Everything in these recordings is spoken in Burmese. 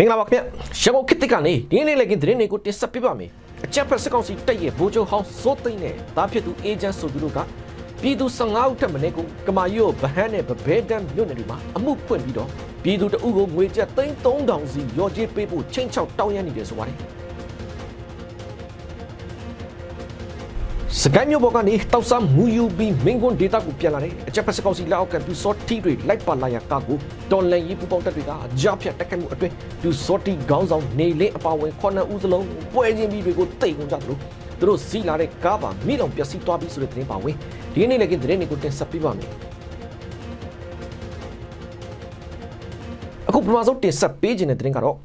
မင်္ဂလာပါခင်ဗျရန်ကုန်ခေတ်တစ်ကနေဒီနေ့လည်းကင်းသတင်းတွေကိုတင်ဆက်ပေးပါမယ်အကြက်ဖက်စစ်ကောင်စီတပ်ရဲ့ဗိုလ်ချုပ်ဟောင်းစိုးသိန်းနဲ့တားဖြစ်သူအေဂျင့်ဆိုသူတို့ကပြည်သူ15ဦးထက်မနည်းကိုကမာယိုဗဟန်းနဲ့ဗဘဲတန်းမြို့နယ်တွေမှာအမှုဖွင့်ပြီးတော့ပြည်သူတအုပ်ကိုငွေကျပ်3000စီရော်ကြေးပေးဖို့ချင်းချောက်တောင်းရနေတယ်ဆိုပါတယ် စကိုင်းမြို့ပေါ်ကနေတောက်ဆမူယူပြီးမင်းကွန်းဒေတာကိုပြန်လာတယ်အချက်ဖက်စကောင်စီလက်အောက်ကပြူစောတီတွေလိုက်ပါလာရကာကိုတော်လန်ရေးပူပေါင်းတက်တွေကကြားဖြတ်တက်ခတ်မှုအတွင်းပြူစောတီခေါင်းဆောင်နေလင်းအပါဝင်ခုနှစ်ဦးစလုံးပွဲချင်းပြီးတွေကိုတိတ်ကုန်ကြတယ်လို့သူတို့စီလာတဲ့ကားပါမိလောင်ပျက်စီးသွားပြီဆိုတဲ့သတင်းပါဝင်ဒီနေ့လည်းကသတင်းတွေကိုတင်ဆက်ပေးပါမယ်အခုပထမဆုံးတင်ဆက်ပေးခြင်းတဲ့သတင်းကတော့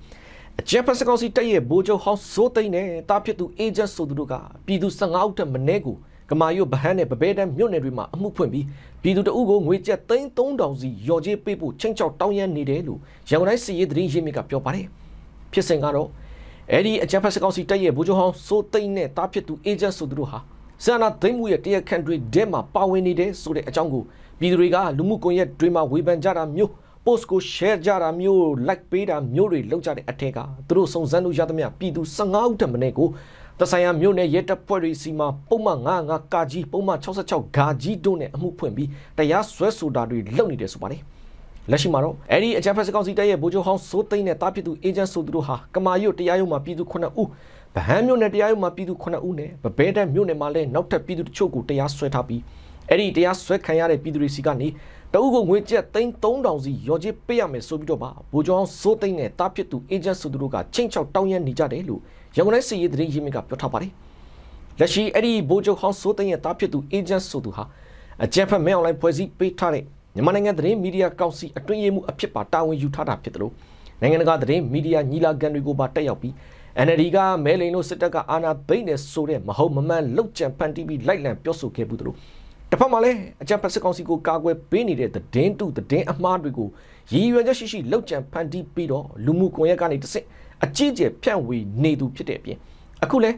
အကြံဖက်စကောင်စီတက်ရဲ့ဘိုးချုပ်ဟောင်းစိုးသိန်းနဲ့တားဖြစ်သူအေဂျင့်ဆိုသူတို့ကပြည်သူ15ဦးထက်မနည်းကိုကမာယိုဗဟန်းနဲ့ပပဲတန်းမြို့နယ်တွေမှာအမှုဖွင့်ပြီးပြည်သူတအုပ်ကိုငွေကျပ်3000စီရော်ကြေးပေးဖို့ချင်းချောက်တောင်းရမ်းနေတယ်လို့ရန်ကုန်တိုင်းစီရေးသတင်းရင်းမြစ်ကပြောပါတယ်ဖြစ်စဉ်ကတော့အဲ့ဒီအကြံဖက်စကောင်စီတက်ရဲ့ဘိုးချုပ်ဟောင်းစိုးသိန်းနဲ့တားဖြစ်သူအေဂျင့်ဆိုသူတို့ဟာဆန္ဒသိမ်းမှုရဲ့တရားခံတွေတဲမှာပါဝင်နေတဲ့ဆိုတဲ့အကြောင်းကိုပြည်သူတွေကလူမှုကွန်ရက်တွေမှာဝေဖန်ကြတာမျိုး post ကို share ကြတာမျိုး like ပေးတာမျိုးတွေလုပ်ကြတဲ့အထက်ကသူတို့စုံစမ်းလို့ရသမျှပြည်သူ15ဦးထက်မနည်းကိုတဆိုင်ရာမြို့နယ်ရဲတပ်ဖွဲ့တွေစီမှာပုံမှန်95ကာကြီးပုံမှန်66ဂါကြီးတို့နဲ့အမှုဖွင့်ပြီးတရားစွဲဆိုတာတွေလုပ်နေတယ်ဆိုပါတယ်လက်ရှိမှာတော့အဲ့ဒီအကြံဖက်စကောင်စီတပ်ရဲ့ဗိုလ်ချုပ်ဟောင်းစိုးသိန်းနဲ့တားဖြစ်သူအေဂျင့်ဆိုသူတို့ဟာကမာရွတ်တရားရုံးမှာပြည်သူ9ဦးဗဟန်းမြို့နယ်တရားရုံးမှာပြည်သူ9ဦးနဲ့ဗဘဲတဲ့မြို့နယ်မှာလည်းနောက်ထပ်ပြည်သူတချို့ကိုတရားစွဲထားပြီးအဲ့ဒီတရားစွဲခံရတဲ့ပြည်သူတွေစီကနေ တအုပ်ကိုငွေကျပ်3000စီရော်ကြေးပေးရမယ်ဆိုပြီးတော့ပါဗိုလ်ချုပ်အောင်စိုးသိန်းနဲ့တားဖြစ်သူအေဂျင့်ဆိုသူတို့ကချင်းချောက်တောင်းရမ်းနေကြတယ်လို့ရန်ကုန်တိုင်းစီရေးသတင်းရင်းမြစ်ကပြောထားပါတယ်လက်ရှိအဲ့ဒီဗိုလ်ချုပ်ဟောင်းစိုးသိန်းရဲ့တားဖြစ်သူအေဂျင့်ဆိုသူဟာအကြံဖက်မဲအွန်လိုင်းဖွဲ့စည်းပေးထားတဲ့မြန်မာနိုင်ငံသတင်းမီဒီယာကောင်စီအတွင်းရေးမှူးအဖြစ်ပါတာဝန်ယူထားတာဖြစ်တယ်လို့နိုင်ငံတကာသတင်းမီဒီယာညီလာခံတွေကိုပါတက်ရောက်ပြီး NLD ကမဲလိန်လို့စစ်တပ်ကအာဏာသိမ်းနေဆိုတဲ့မဟုတ်မမှန်လောက်ကြံဖန်တီးပြီးလိုက်လံပြောဆိုခဲ့ဘူးတို့ တစ်ဖက်မှာလည်းအကြံဖက်စစ်ကောင်စီကိုကာကွယ်ပေးနေတဲ့သတင်းတုသတင်းအမှားတွေကိုရည်ရွယ်ချက်ရှိရှိလောက်ကြံဖန်တီးပြီးတော့လူမှုကွန်ရက်ကနေတစ်ဆင့်အကြီးကျယ်ဖြန့်ဝေနေသူဖြစ်တဲ့အပြင်အခုလဲ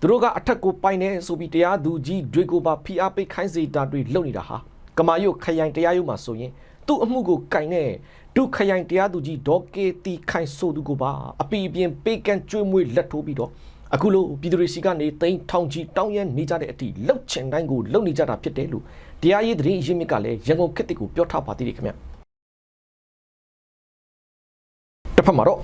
သူတို့ကအထက်ကိုပိုင်နေဆိုပြီးတရားသူကြီးတွေကိုပါဖိအားပေးခိုင်းစေတာတွေလုပ်နေတာဟာကမာယုတ်ခရိုင်တရားရုံးမှာဆိုရင်သူ့အမှုကိုကင်တဲ့ဒုခရိုင်တရားသူကြီးဒေါ်ကေတီခိုင်ဆိုသူကိုပါအပီအပြင်ပေးကမ်းကျွေးမွေးလက်ထိုးပြီးတော့ အခုလိုပြည်သူတွေစီကနေတိန်ထောင်ချီတောင်းရမ်းနေကြတဲ့အထိလှုပ်ချင်တိုင်းကိုလှုပ်နေကြတာဖြစ်တယ်လို့တရားရေးသတင်းအရင်းမြစ်ကလည်းရန်ကုန်ခေတ်တစ်ကိုပြောထားပါသေးတယ်ခင်ဗျတစ်ဖက်မှာတော့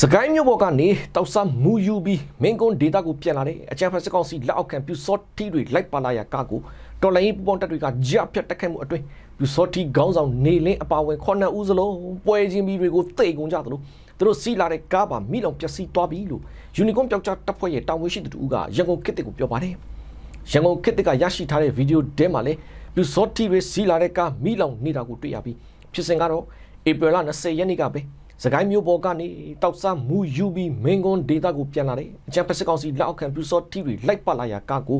စကိုင်းမြို့ပေါ်ကနေတောက်ဆမူယူပြီးမင်းကွန်းဒေတာကိုပြန်လာတဲ့အကြံဖက်စကောင်စီလက်အောက်ခံပြူစောတီတွေလိုက်ပါလာရကားကိုတော်လိုင်းပူပေါင်းတက်တွေကကြပြတ်တက်ခတ်မှုအတွင်းပြူစောတီခေါင်းဆောင်နေလင်းအပါဝင်ခုနှစ်ဦးစလုံးပွဲချင်းပြီးတွေကိုသိကုန်ကြသလို သူတို့စီလာတဲ့ကားပါမိလောင်ပျက်စီးသွားပြီလို့ယူနီကွန်ပျောက်ကြားတပ်ဖွဲ့ရဲ့တာဝန်ရှိသူတို့ကရန်ကုန်ခေတ်တစ်ကိုပြောပါတယ်ရန်ကုန်ခေတ်တစ်ကရရှိထားတဲ့ဗီဒီယိုတဲမှာလည်းပြူစောတီတွေစီလာတဲ့ကားမိလောင်နေတာကိုတွေ့ရပြီးဖြစ်စဉ်ကတော့ဧပြီလ20ရက်နေ့ကပဲစကိုင်းမျိုးပေါ်ကနေတောက်ဆမူယူပြီးမင်းကွန်းဒေတာကိုပြန်လာတဲ့အကြံပစစ်ကောင်စီလက်အောက်ခံပြူစောတီတွေလိုက်ပါလာရာကားကို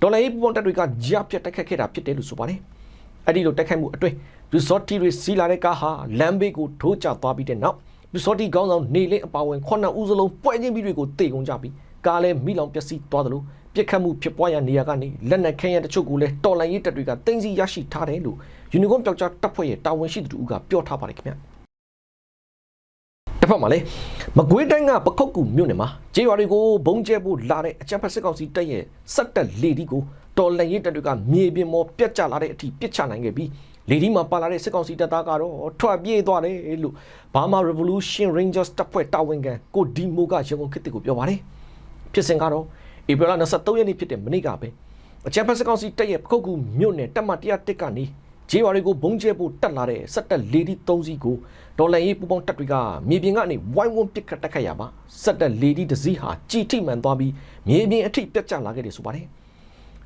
ဒေါ်လာရေးပူပေါင်းတပ်တွေကကြားပြတ်တက်ခတ်ခဲ့တာဖြစ်တယ်လို့ဆိုပါတယ်။အဲ့ဒီလိုတက်ခတ်မှုအတွင်းပြူစောတီတွေစီလာတဲ့ကားဟာလမ်းဘေးကိုထိုးကျသွားပြီးတဲ့နောက် ပြူစောတီကောင်းဆောင်နေလင်းအပါဝင်ခုနှစ်ဦးစလုံးပွဲချင်းပြီးတွေကိုတေကုန်ကြပြီးကားလည်းမိလောင်ပျက်စီးသွားတယ်လို့ပြစ်ခတ်မှုဖြစ်ပွားရနေရာကနေလက်နက်ခဲယံတချို့ကိုလည်းတော်လိုင်းရေးတပ်တွေကတင်စီရရှိထားတယ်လို့ယူနီကွန်ပျောက်ကြားတပ်ဖွဲ့ရဲ့တာဝန်ရှိသူတို့ကပြောထားပါတယ်ခင်ဗျာ။တစ်ဖက်မှာလည်းမကွေးတိုင်းကပခုတ်ကူမြို့နယ်မှာကျေးရွာတွေကိုဘုံကျဲဖို့လာတဲ့အကြံဖက်စစ်ကောင်စီတပ်ရဲ့စက်တက်လေဒီကို တော်လှန်ရေးတပ်တွေကမြေပြင်ပေါ်ပြတ်ကျလာတဲ့အထိပြစ်ချနိုင်ခဲ့ပြီးလေဒီမှာပါလာတဲ့စစ်ကောင်စီတပ်သားကတော့ထွက်ပြေးသွားတယ်လို့ Burma Revolution Rangers တပ်ဖွဲ့တာဝန်ခံကိုဒီမိုကရန်ကုန်ခေတ်ကိုပြောပါတယ်ဖြစ်စဉ်ကတော့ဧပြီလ23ရက်နေ့ဖြစ်တဲ့မနေ့ကပဲအကြံဖက်စစ်ကောင်စီတပ်ရဲ့ပခုတ်ကူမြို့နယ်တပ်မ101ကနေဂျေးဝါတွေကိုဘုံကျဲဖို့တက်လာတဲ့စက်တက်လေဒီ3စီးကိုဒေါ်လာရေးပူပေါင်းတပ်တွေကမြေပြင်ကနေဝိုင်းဝန်းပစ်ခတ်တက်ခတ်ရပါစက်တက်လေဒီတစ်စီးဟာကြည်ထိမှန်သွားပြီးမြေပြင်အထိပြတ်ကျလာခဲ့တယ်ဆိုပါတယ်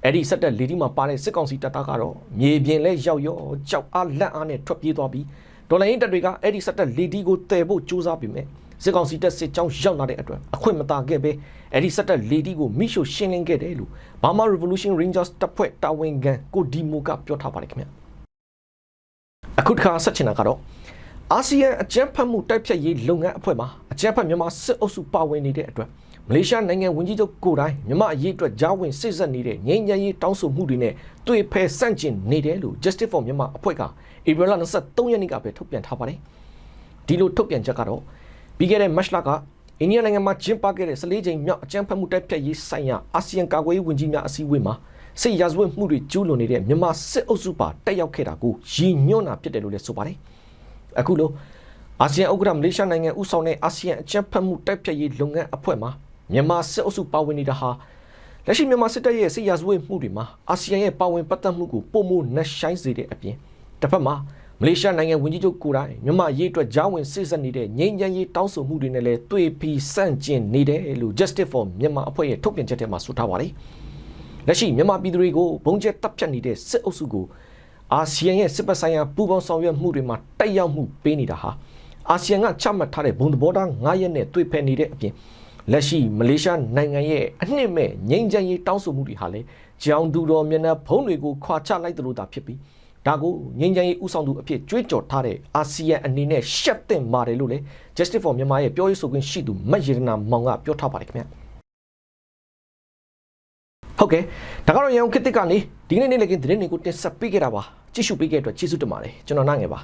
အဲ့ဒီစက်တက်လေဒီမှာပါတဲ့စစ်ကောင်စီတပ်သားကတော့မြေပြင်လဲရောက်ရောကြောက်အားလက်အားနဲ့ထွက်ပြေးသွားပြီးဒေါ်လာရေးတပ်တွေကအဲ့ဒီစက်တက်လေဒီကိုတည်ဖို့ကြိုးစားပြီးမြဲစစ်ကောင်စီတပ်စစ်ကြောင်းရောက်လာတဲ့အတွက်အခွင့်မသာခဲ့ပဲအဲ့ဒီစက်တက်လေဒီကိုမိရှို့ရှင်းလင်းခဲ့တယ်လို့ Burma Revolution Rangers တပ်ဖွဲ့တာဝန်ခံကိုဒီမိုကပြောထားပါတယ်ခင်ဗျာအခုတစ်ခါဆက်ချင်တာကတော့အာဆီယံအကြမ်းဖက်မှုတိုက်ဖျက်ရေးလုပ်ငန်းအဖွဲ့မှာအကြမ်းဖက်မြန်မာစစ်အုပ်စုပါဝင်နေတဲ့အတွက် မလေးရှားနိုင်ငံဝန်ကြီးချုပ်ကိုယ်တိုင်မြန်မာအရေးအတွက်ဂျာဝင်စစ်ဆက်နေတဲ့ငြိမ်းချမ်းရေးတောင်းဆိုမှုတွေနဲ့တွေ့ဖယ်ဆန့်ကျင်နေတယ်လို့ Justice for Myanmar အဖွဲ့ကဧပြီလ23ရက်နေ့ကပဲထုတ်ပြန်ထားပါတယ်ဒီလိုထုတ်ပြန်ချက်ကတော့ပြီးခဲ့တဲ့မတ်လကအိန္ဒိယနိုင်ငံမှာကျင်းပခဲ့တဲ့14ကြိမ်မြောက်အကြမ်းဖက်မှုတိုက်ဖျက်ရေးဆိုင်ရာအာဆီယံကာကွယ်ရေးဝန်ကြီးများအစည်းအဝေးမှာစစ်ရာဇဝတ်မှုတွေကျူးလွန်နေတဲ့မြန်မာစစ်အုပ်စုပါတက်ရောက်ခဲ့တာကိုရည်ညွှန်းတာဖြစ်တယ်လို့လည်းဆိုပါတယ်။အခုလိုအာဆီယံဥက္ကဋ္ဌမလေးရှားနိုင်ငံဥဆောင်တဲ့အာဆီယံအကြမ်းဖက်မှုတိုက်ဖျက်ရေးလုပ်ငန်းအဖွဲ့မှာ မြန်မာစစ်အုပ်စုပါဝင်နေတာဟာလက်ရှိမြန်မာစစ်တပ်ရဲ့စစ်ရာဇဝတ်မှုတွေမှာအာဆီယံရဲ့ပါဝင်ပတ်သက်မှုကိုပုံမနှက်ဆိုင်စေတဲ့အပြင်တစ်ဖက်မှာမလေးရှားနိုင်ငံဝန်ကြီးချုပ်ကိုယ်တိုင်မြန်မာရေးအတွက်ဂျာဝင်စစ်ဆက်နေတဲ့ငြိမ်းချမ်းရေးတောင်းဆိုမှုတွေနဲ့လည်းတွေ့ပြီးစန့်ကျင်နေတယ်လို့ Justice for မြန်မာအဖွဲ့ရဲ့ထုတ်ပြန်ချက်ထဲမှာဆိုထားပါတယ်။လက်ရှိမြန်မာပြည်သူတွေကိုဘုံကျက်တပ်ဖြတ်နေတဲ့စစ်အုပ်စုကိုအာဆီယံရဲ့စစ်ပတ်ဆိုင်ရာပူးပေါင်းဆောင်ရွက်မှုတွေမှာတက်ရောက်မှုပေးနေတာဟာအာဆီယံကချမှတ်ထားတဲ့ဘုံသဘောထား9ရက်နဲ့တွေ့ဖက်နေတဲ့အပြင် လက်ရှိမလေးရှားနိုင်ငံရဲ့အနှစ်မဲ့ငြိမ်းချမ်းရေးတောင်းဆိုမှုတွေဟာလည်းကြောင်သူတော်မျက်နှာဖုံးတွေကိုခွာချလိုက်သလိုသာဖြစ်ပြီးဒါကိုငြိမ်းချမ်းရေးဥဆောင်သူအဖြစ်ကြွေးကြော်ထားတဲ့အာဆီယံအနေနဲ့ရှက်တင်ပါတယ်လို့လည်း Justice for မြန်မာရဲ့ပြောရေးဆိုခွင့်ရှိသူမတ်ရတနာမောင်ကပြောထားပါတယ်ခင်ဗျဟုတ်ကဲ့ဒါကတော့ရန်ကုန်ခေတ်သစ်ကနေဒီကနေ့နေ့လည်ကင်းသတင်းတွေကိုတင်ဆက်ပေးခဲ့တာပါကြည့်ရှုပေးခဲ့တဲ့အတွက်ကျေးဇူးတင်ပါတယ်ကျွန်တော်နိုင်ငယ်ပါ